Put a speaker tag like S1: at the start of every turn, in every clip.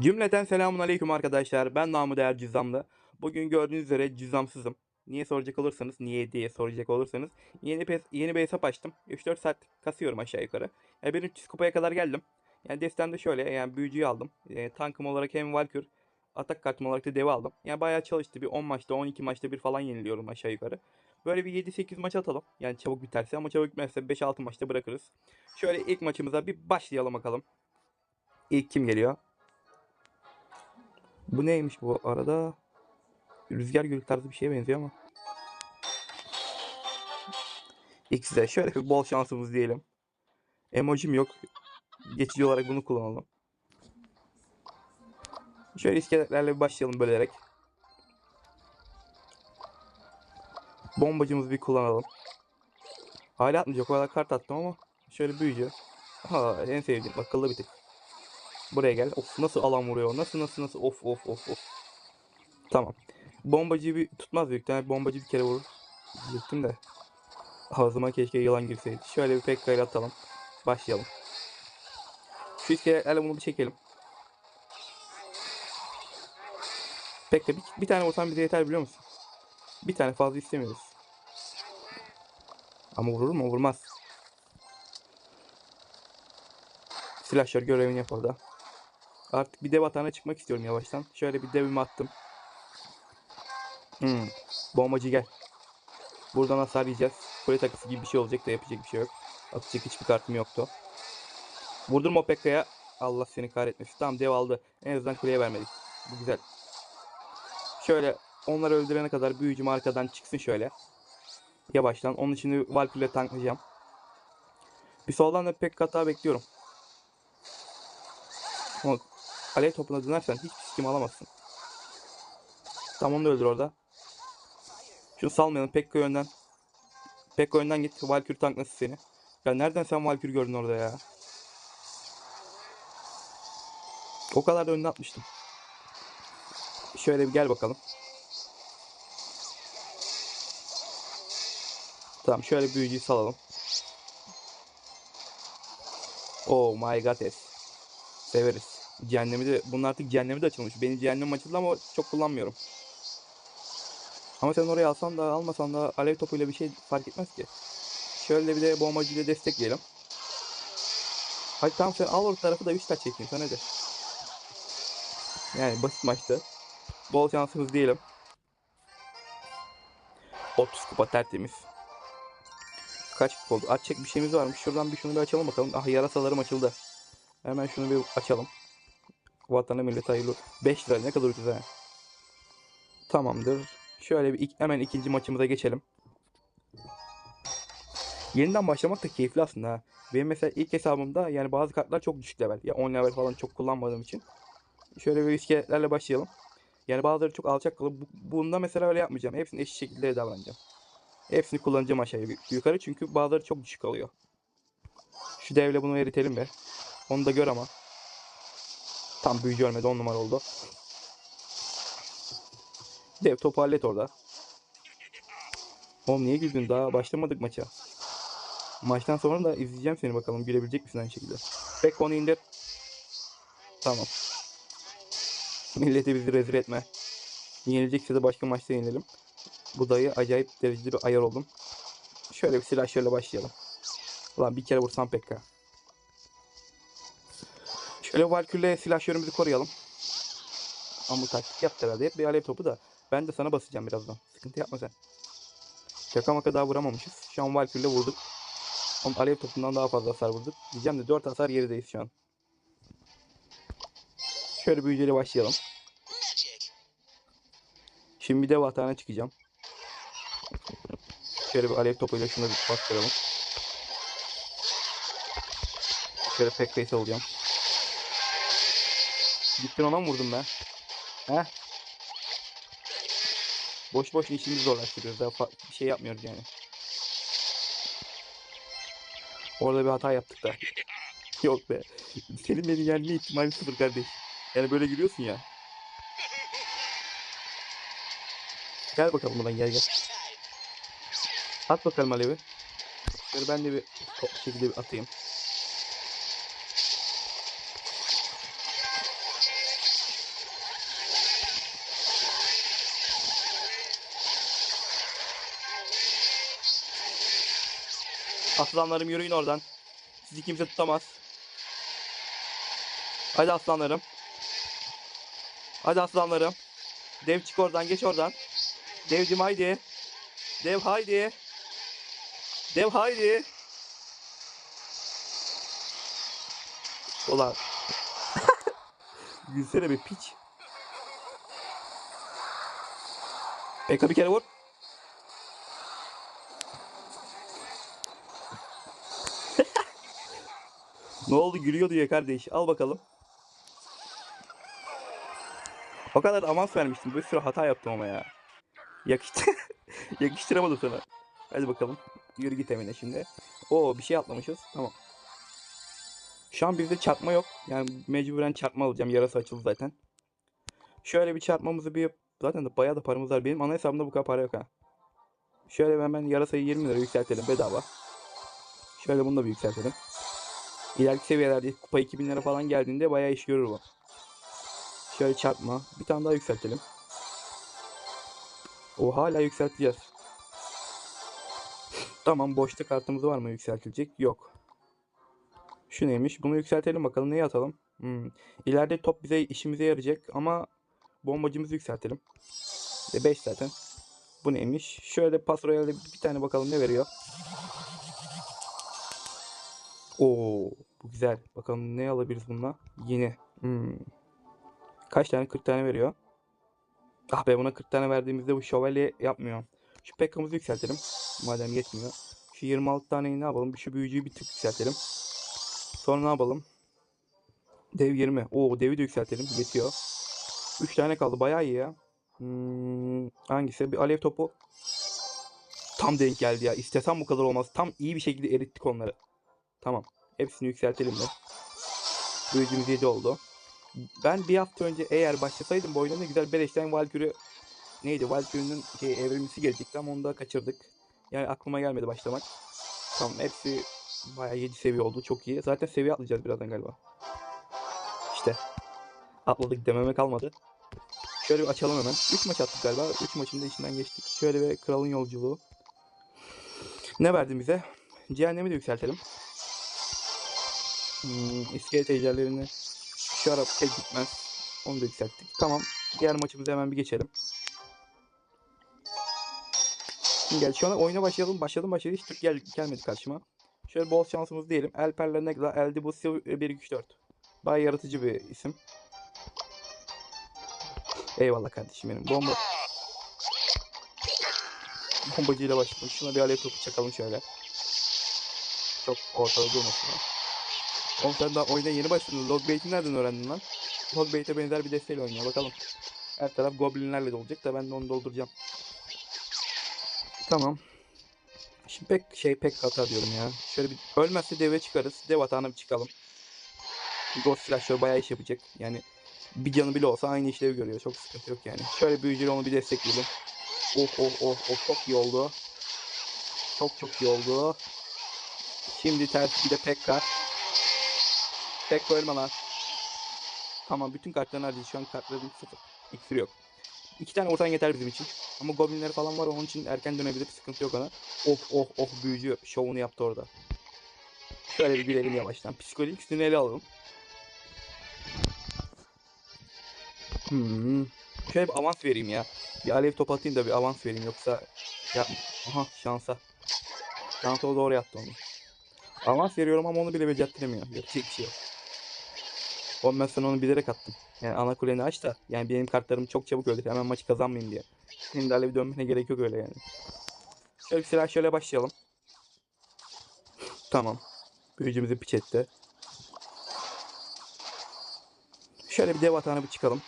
S1: Cümleten selamun aleyküm arkadaşlar. Ben namı değer cüzdanlı. Bugün gördüğünüz üzere cüzdansızım. Niye soracak olursanız, niye diye soracak olursanız yeni pes, yeni bir hesap açtım. 3-4 saat kasıyorum aşağı yukarı. Yani ben 300 kupaya kadar geldim. Yani destemde şöyle yani büyücüyü aldım. E, tankım olarak hem Valkür, atak kartım olarak da devi aldım. Yani bayağı çalıştı. Bir 10 maçta 12 maçta bir falan yeniliyorum aşağı yukarı. Böyle bir 7-8 maç atalım. Yani çabuk biterse ama çabuk bitmezse 5-6 maçta bırakırız. Şöyle ilk maçımıza bir başlayalım bakalım. İlk kim geliyor? Bu neymiş bu arada? Rüzgar gülü tarzı bir şeye benziyor ama. X'de şöyle bir bol şansımız diyelim. Emojim yok. Geçici olarak bunu kullanalım. Şöyle iskeletlerle bir başlayalım bölerek. Bombacımızı bir kullanalım. Hala atmayacak o kadar kart attım ama. Şöyle büyücü. Ha en sevdiğim akıllı bir tık. Buraya gel. Of nasıl alan vuruyor. Nasıl nasıl nasıl. Of of of of. Tamam. Bombacıyı bir tutmaz büyük ihtimalle. Bombacı bir kere vurur. Diyecektim de. Ağzıma keşke yılan girseydi. Şöyle bir pek ile atalım. Başlayalım. Şu iskeletlerle bunu bir çekelim. Pekka bir, bir tane vursan bize yeter biliyor musun? Bir tane fazla istemiyoruz. Ama vurur mu? Vurmaz. Silahşör görevini yap orada. Artık bir dev atağına çıkmak istiyorum yavaştan. Şöyle bir devimi attım. Hmm. Bombacı gel. Buradan hasar yiyeceğiz. Kule takısı gibi bir şey olacak da yapacak bir şey yok. Atacak hiçbir kartım yoktu. Vurdurma Pekka'ya. Allah seni kahretmesin. Tamam dev aldı. En azından kuleye vermedik. Bu güzel. Şöyle onları öldürene kadar büyücüm arkadan çıksın şöyle. Yavaştan. Onun için Valkyrie'yle tanklayacağım. Bir soldan da pek hata bekliyorum. Alev topuna dönersen hiçbir sikim alamazsın. Tam onu da öldür orada. Şunu salmayalım. Pekka yönden. Pekka yönden git. Valkyrie tanklasın seni. Ya nereden sen Valkyrie gördün orada ya? O kadar da önüne atmıştım. Şöyle bir gel bakalım. Tamam şöyle büyücüyü salalım. Oh my god es. Severiz. Cehennemi de bunun artık cehennemi de açılmış. Benim cehennemim açıldı ama çok kullanmıyorum. Ama sen oraya alsan da almasan da alev topuyla bir şey fark etmez ki. Şöyle bir de bombacıyla destekleyelim. Hadi tamam sen al orta tarafı da 3 taç çekeyim sana hadi. Yani basit maçtı. Bol şansımız diyelim. 30 kupa tertemiz. Kaç kupa oldu? Açacak bir şeyimiz varmış. Şuradan bir şunu bir açalım bakalım. Ah yarasalarım açıldı. Hemen şunu bir açalım. Vatana millet hayırlı. 5 lira ne kadar ucuz ha. Tamamdır. Şöyle bir ik- hemen ikinci maçımıza geçelim. Yeniden başlamak da keyifli aslında ha. Benim mesela ilk hesabımda yani bazı kartlar çok düşük level. Ya 10 level falan çok kullanmadığım için. Şöyle bir iskeletlerle başlayalım. Yani bazıları çok alçak kalır. Bu- Bunda mesela öyle yapmayacağım. Hepsini eşit şekilde davranacağım. Hepsini kullanacağım aşağı yukarı çünkü bazıları çok düşük kalıyor. Şu devle bunu eritelim be. Onu da gör ama. Tam büyücü ölmedi 10 numara oldu. Dev topu hallet orada. Oğlum niye güldün? Daha başlamadık maça. Maçtan sonra da izleyeceğim seni bakalım. Gülebilecek misin aynı şekilde? Pek onu indir. Tamam. Milleti bizi rezil etme. Yenilecekse de başka maçta yenelim. Bu dayı acayip derecede bir ayar oldum. Şöyle bir silah şöyle başlayalım. Ulan bir kere vursam Pekka. Şöyle Valkyrie'le silahşörümüzü koruyalım. Ama bu taktik yaptı herhalde. Hep bir alev topu da. Ben de sana basacağım birazdan. Sıkıntı yapma sen. Şaka maka daha vuramamışız. Şu an Valkyrie'le vurduk. Onun alev topundan daha fazla hasar vurduk. Diyeceğim de 4 hasar gerideyiz şu an. Şöyle büyüceyle başlayalım. Şimdi bir de vatana çıkacağım. Şöyle bir alev topuyla şunu bir bastıralım. Şöyle pek face olacağım. Gittin ona mı vurdum ben? He? Boş boş işimizi zorlaştırıyoruz. Daha bir şey yapmıyoruz yani. Orada bir hata yaptık da. Yok be. Senin beni yenme ihtimali sıfır kardeş. Yani böyle giriyorsun ya. Gel bakalım buradan gel gel. At bakalım Alevi. Ben de bir şekilde bir atayım. Aslanlarım yürüyün oradan. Sizi kimse tutamaz. Hadi aslanlarım. Hadi aslanlarım. Dev çık oradan geç oradan. Devcim haydi. Dev haydi. Dev haydi. Ulan. Gülsene bir piç. Bekle bir kere vur. Ne oldu gülüyordu ya kardeş. Al bakalım. O kadar avans vermiştim. Bir sürü hata yaptım ama ya. Yakıştı. Yakıştıramadım sana. Hadi bakalım. Yürü git evine şimdi. Oo bir şey atlamışız. Tamam. Şu an bizde çarpma yok. Yani mecburen çarpma alacağım. Yarası açıldı zaten. Şöyle bir çarpmamızı bir zaten de bayağı da paramız var. Benim ana hesabımda bu kadar para yok ha. Şöyle hemen yarasayı 20 lira yükseltelim bedava. Şöyle bunu da bir yükseltelim. İleriki seviyelerde kupa 2000 lira falan geldiğinde bayağı iş görür bu. Şöyle çarpma. Bir tane daha yükseltelim. O hala yükselteceğiz. Tamam boşta kartımız var mı yükseltilecek? Yok. Şu neymiş? Bunu yükseltelim bakalım. Neyi atalım? Hmm. İleride top bize işimize yarayacak ama bombacımızı yükseltelim. Ve 5 zaten. Bu neymiş? Şöyle pas royalde bir tane bakalım ne veriyor. Oo, bu güzel. Bakalım ne alabiliriz bununla? Yeni. Hmm. Kaç tane? 40 tane veriyor. Ah be buna 40 tane verdiğimizde bu şövalye yapmıyor. Şu Pekka'mızı yükseltelim. Madem yetmiyor. Şu 26 taneyi ne yapalım? Şu büyücüyü bir tık yükseltelim. Sonra ne yapalım? Dev 20. Oo devi de yükseltelim. Yetiyor. 3 tane kaldı. Bayağı iyi ya. Hmm, hangisi? Bir alev topu. Tam denk geldi ya. İstesem bu kadar olmaz. Tam iyi bir şekilde erittik onları. Tamam. Hepsini yükseltelim de. Büyücümüz 7 oldu. Ben bir hafta önce eğer başlasaydım bu oyuna güzel Beleş'ten Valkyrie neydi? Valkyrie'nin şey, evrimlisi gelecekti ama onu da kaçırdık. Yani aklıma gelmedi başlamak. Tamam hepsi bayağı 7 seviye oldu. Çok iyi. Zaten seviye atlayacağız birazdan galiba. İşte. Atladık dememe kalmadı. Şöyle bir açalım hemen. 3 maç attık galiba. 3 maçın da içinden geçtik. Şöyle bir kralın yolculuğu. Ne verdi bize? Cehennemi de yükseltelim. Hmm, iskelet ejderlerini şu ara pek gitmez. Onu da yükselttik. Tamam. Diğer maçımıza hemen bir geçelim. Şimdi gel şu an oyuna başlayalım. Başladım başladı. Hiç Türk gel gelmedi karşıma. Şöyle bol şansımız diyelim. Elper'le Negla, Eldibus 1 2 3 4. Bayağı yaratıcı bir isim. Eyvallah kardeşim benim. Bomba bombacıyla başladım. Şuna bir alev topu çakalım şöyle. Çok ortada durmasın. Oğlum daha oyuna yeni başladın. Logbait'i nereden öğrendin lan? Logbait'e benzer bir desteğiyle oynuyor. Bakalım. Her taraf goblinlerle de olacak da ben de onu dolduracağım. Tamam. Şimdi pek şey pek hata diyorum ya. Şöyle bir ölmezse deve çıkarız. Dev atağına bir çıkalım. Ghost Slasher bayağı iş yapacak. Yani bir canı bile olsa aynı işlevi görüyor. Çok sıkıntı yok yani. Şöyle büyücüyle onu bir destekleyelim. Oh oh oh oh çok iyi oldu. Çok çok iyi oldu. Şimdi ters bir de Pekka. Pekka ölme lan. Tamam bütün kartların harcayacağız. Şu an kartların sıfır. İksiri yok. İki tane ortan yeter bizim için. Ama goblinler falan var onun için erken dönebilir. Sıkıntı yok ona. Oh oh oh büyücü şovunu yaptı orada. Şöyle bir gülelim yavaştan. Psikolojik üstünü ele alalım. Hmm. Şöyle bir avans vereyim ya. Bir alev top atayım da bir avans vereyim yoksa ya aha şansa. Şansa o doğru yaptı onu. Avans veriyorum ama onu bile becerttiremiyor. Yapacak bir şey yok. Oğlum ben sana onu bilerek attım. Yani ana kuleni aç da yani benim kartlarım çok çabuk öldür. Hemen maçı kazanmayayım diye. De alev dönmene gerek yok öyle yani. Bir silah şöyle başlayalım. Tamam. Büyücümüzü piç etti. Şöyle bir dev atağına bir çıkalım.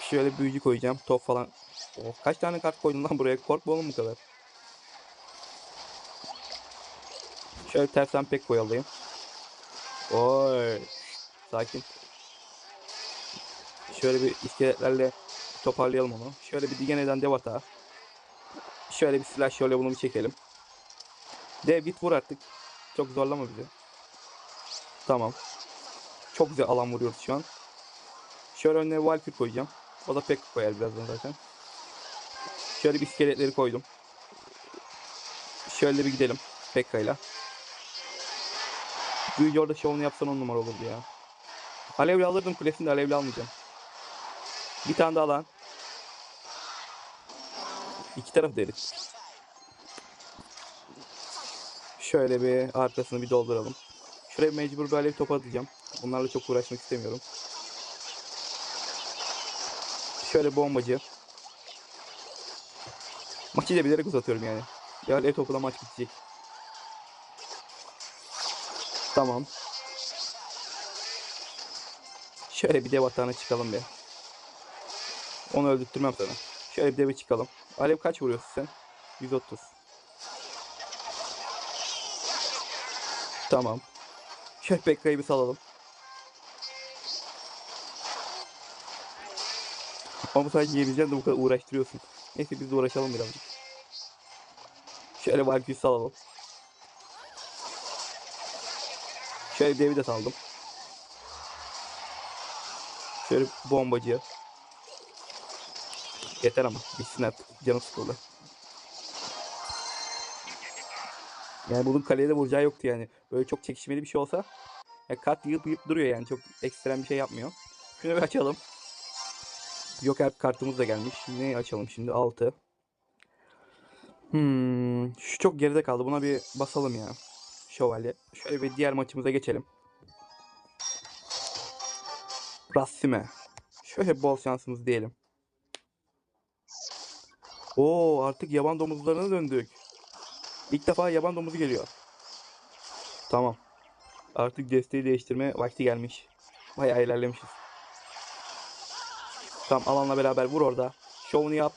S1: Şöyle büyücü koyacağım. Top falan. Oh, kaç tane kart koydun lan buraya? Korkma oğlum bu kadar. Şöyle tersten pek koyalım. Oy. Sakin. Şöyle bir iskeletlerle toparlayalım onu. Şöyle bir digeneden dev atağı. Şöyle bir silah şöyle bunu bir çekelim. Dev git vur artık. Çok zorlama bizi. Tamam. Çok güzel alan vuruyoruz şu an. Şöyle önüne Valkyrie koyacağım. O da pek koyar birazdan zaten. Şöyle bir iskeletleri koydum. Şöyle bir gidelim. Pekka'yla. Büyücü orada şovunu yapsan on numara olurdu ya. Alevli alırdım kulesini de alevli almayacağım. Bir tane daha lan. İki taraf deriz. Şöyle bir arkasını bir dolduralım. Şuraya mecbur bir alev topu atacağım. Bunlarla çok uğraşmak istemiyorum. Şöyle bombacı. Maçı da bilerek uzatıyorum yani. Bir alev topuna maç bitecek. Tamam. Şöyle bir dev atağına çıkalım be. Onu öldürtmem sana. Şöyle bir deve çıkalım. Alev kaç vuruyorsun sen? 130. Tamam. Şöyle Pekka'yı bir salalım. Ama sen yiyebileceksin de bu kadar uğraştırıyorsun. Neyse biz de uğraşalım birazcık. Şöyle Valkyrie'yi salalım. Şöyle bir devi de saldım. Şöyle bombacıya. Yeter ama bitsin artık. Canım sıkıldı. Yani bunun kaleye de vuracağı yoktu yani. Böyle çok çekişmeli bir şey olsa ya kart yığıp yığıp duruyor yani. Çok ekstrem bir şey yapmıyor. Şunu bir açalım. Joker kartımız da gelmiş. Ne açalım şimdi? 6. Hmm, şu çok geride kaldı. Buna bir basalım ya. Şövalye. Şöyle bir diğer maçımıza geçelim. Rassime. Şöyle bol şansımız diyelim. Oo artık yaban domuzlarına döndük. İlk defa yaban domuzu geliyor. Tamam. Artık desteği değiştirme vakti gelmiş. Bayağı ilerlemişiz. Tamam alanla beraber vur orada. Şovunu yap.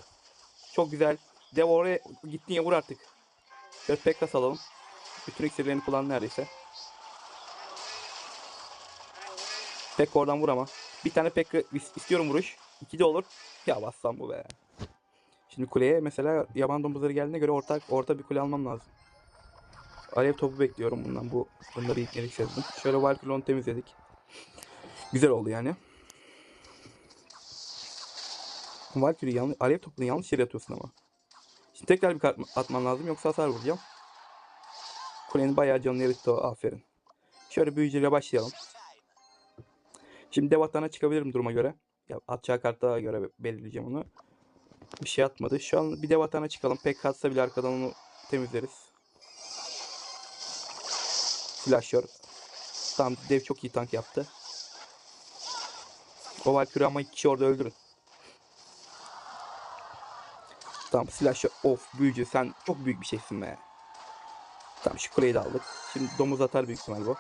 S1: Çok güzel. Dev oraya gittiğin vur artık. Şöyle Pekka salalım. Bütün iksirlerini kullan neredeyse. Pekka oradan vur ama. Bir tane is- istiyorum vuruş. İki de olur. Ya bassam bu be. Şimdi kuleye mesela yaban domuzları geldiğine göre ortak orta bir kule almam lazım. Alev topu bekliyorum bundan. Bu bunları ilk yedik sezdim. Şöyle Valkyrie'ni temizledik. Güzel oldu yani. Valkyrie yanlış, alev topunu yanlış yere atıyorsun ama. Şimdi tekrar bir kart atman lazım yoksa hasar vuracağım. Kulenin bayağı canını o. Aferin. Şöyle büyücüyle başlayalım. Şimdi dev atağına çıkabilirim duruma göre. Ya atacağı karta göre be- belirleyeceğim onu. Bir şey atmadı. Şu an bir dev atağına çıkalım. Pek katsa bile arkadan onu temizleriz. Slasher. Tamam dev çok iyi tank yaptı. O Valkyrie ama iki orada öldürün. Tamam slasher. Of büyücü sen çok büyük bir şeysin be. Tamam şu kuleyi de aldık. Şimdi domuz atar büyük ihtimal bu.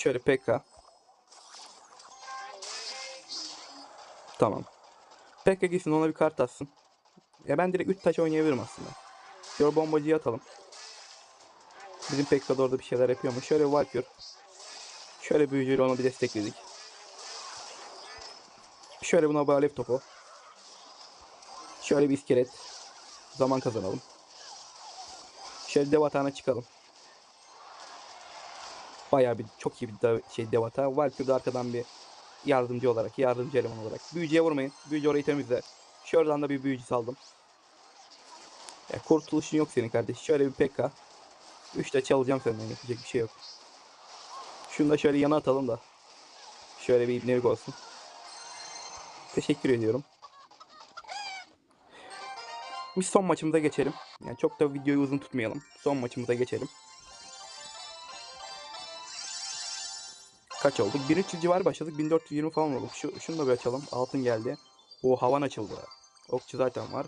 S1: Şöyle PK. Tamam. PK gitsin ona bir kart atsın. Ya ben direkt 3 taş oynayabilirim aslında. Şöyle bombacıyı atalım. Bizim PK da orada bir şeyler yapıyor ama şöyle Valkyr. Şöyle büyücüyle onu bir destekledik. Şöyle buna bir alev topu. Şöyle bir iskelet. Zaman kazanalım. Şöyle dev atağına çıkalım. Bayağı bir çok iyi bir de, şey dev atağı. Valkyrie arkadan bir yardımcı olarak, yardımcı eleman olarak. Büyücüye vurmayın. Büyücü orayı temizle. Şuradan da bir büyücü saldım. Ya, kurtuluşun yok senin kardeş. Şöyle bir PK. 3 de çalacağım senden yapacak bir şey yok. Şunu da şöyle yana atalım da. Şöyle bir ibnelik olsun. Teşekkür ediyorum. Biz son maçımıza geçelim. Yani çok da videoyu uzun tutmayalım. Son maçımıza geçelim. Kaç olduk? 1300 civarı başladık. 1420 falan olduk. Şu, şunu da bir açalım. Altın geldi. O havan açıldı. Okçu zaten var.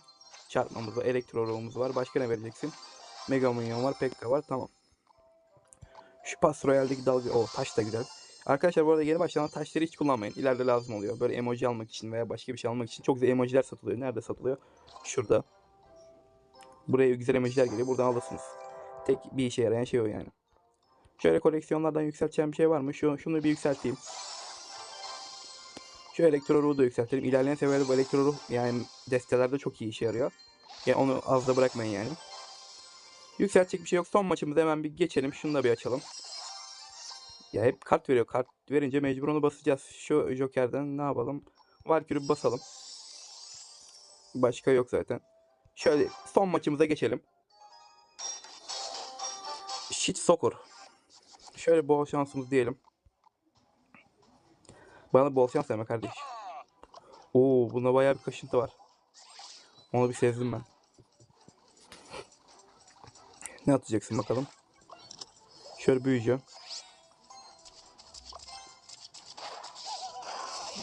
S1: Çarpmamız var. Elektro roğumuz var. Başka ne vereceksin? Mega Minyon var. Pekka var. Tamam. Şu Pas Royale'deki dalga. O taş da güzel. Arkadaşlar bu arada yeni başlayan taşları hiç kullanmayın. İleride lazım oluyor. Böyle emoji almak için veya başka bir şey almak için çok güzel emojiler satılıyor. Nerede satılıyor? Şurada. Buraya güzel emojiler geliyor. Buradan alırsınız. Tek bir işe yarayan şey o yani. Şöyle koleksiyonlardan yükselteceğim bir şey var mı? Şu, şunu bir yükselteyim. Şu elektro ruhu da yükseltelim. İlerleyen seviyede bu elektro ruh yani destelerde çok iyi işe yarıyor. Yani onu az da bırakmayın yani. Yükseltecek bir şey yok. Son maçımızı hemen bir geçelim. Şunu da bir açalım. Ya hep kart veriyor. Kart verince mecbur onu basacağız. Şu Joker'den ne yapalım? Valkyrie basalım. Başka yok zaten. Şöyle son maçımıza geçelim. Shit Soccer. Şöyle bol şansımız diyelim. Bana bol şans deme kardeş. Oo bunda bayağı bir kaşıntı var. Onu bir sezdim ben. Ne atacaksın bakalım. Şöyle büyücü.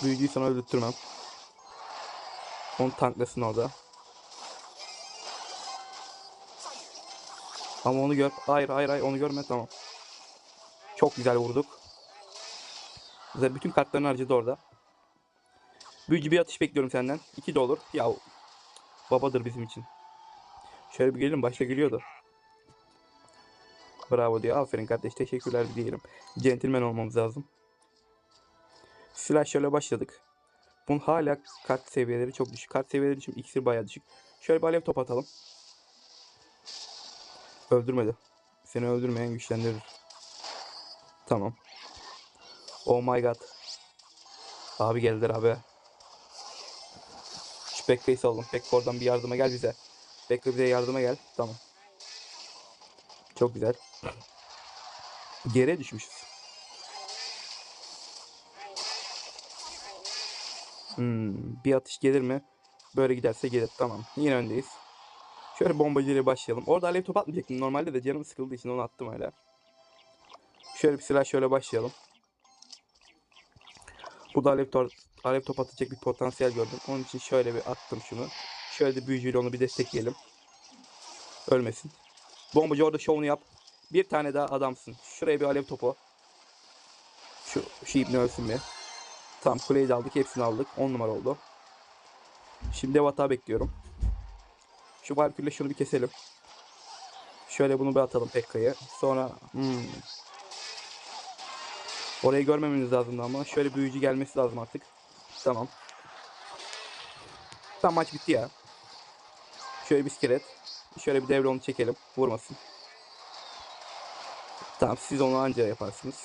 S1: Büyücüyü sana öldürtmem. Onu tanklasın orada. Ama onu gör. Hayır hayır hayır onu görme tamam. Çok güzel vurduk. Zaten bütün kartlarını harcadı orada. Büyücü bir atış bekliyorum senden. İki de olur. Ya babadır bizim için. Şöyle bir gelelim başta gülüyordu. Bravo diyor. Aferin kardeş teşekkürler diyelim. Centilmen olmamız lazım. Silah şöyle başladık. Bunun hala kart seviyeleri çok düşük. Kart seviyeleri için iksir bayağı düşük. Şöyle bir alev top atalım. Öldürmedi. Seni öldürmeyen güçlendirir. Tamam. Oh my god. Abi geldiler abi. Şu Bekka'yı saldım. Bekka oradan bir yardıma gel bize. Bekka bize yardıma gel. Tamam. Çok güzel. Geriye düşmüşüz. Hmm, bir atış gelir mi? Böyle giderse gelir. Tamam. Yine öndeyiz. Şöyle bombacıyla başlayalım. Orada alev top atmayacaktım. Normalde de canım sıkıldığı için onu attım hala. Şöyle bir silah şöyle başlayalım. Burada alev, tor- alev top atacak bir potansiyel gördüm. Onun için şöyle bir attım şunu. Şöyle de büyücüyle onu bir destekleyelim. Ölmesin. Bombacı orada şovunu yap. Bir tane daha adamsın. Şuraya bir alev topu. Şu, şu ibni ölsün bir. Tamam kuleyi de aldık. Hepsini aldık. 10 numara oldu. Şimdi dev hata bekliyorum. Şu Valkyrie'yle şunu bir keselim. Şöyle bunu bir atalım Pekka'yı. Sonra hmm. Orayı görmemeniz lazımdı ama şöyle büyücü gelmesi lazım artık. Tamam. Tamam maç bitti ya. Şöyle bir iskelet. Şöyle bir devre onu çekelim. Vurmasın. Tamam siz onu anca yaparsınız.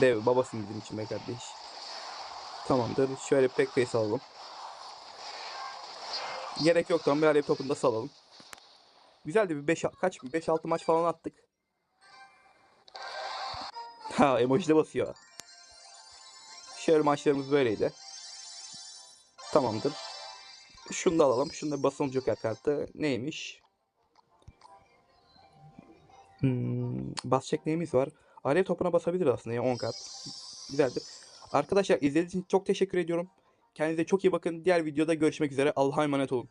S1: Dev babasın bizim için be kardeş. Tamamdır. Şöyle Pekka'yı salalım. Gerek yok tamam bir topunu da salalım. Güzeldi bir 5 kaç 5 6 maç falan attık. Ha emoji basıyor. Şöyle maçlarımız böyleydi. Tamamdır. Şunu da alalım. Şunu da basalım Joker kartı. Neymiş? Hmm, basacak neyimiz var? Alev topuna basabilir aslında ya 10 kart. Güzeldir. Arkadaşlar izlediğiniz için çok teşekkür ediyorum. Kendinize çok iyi bakın. Diğer videoda görüşmek üzere. Allah'a emanet olun.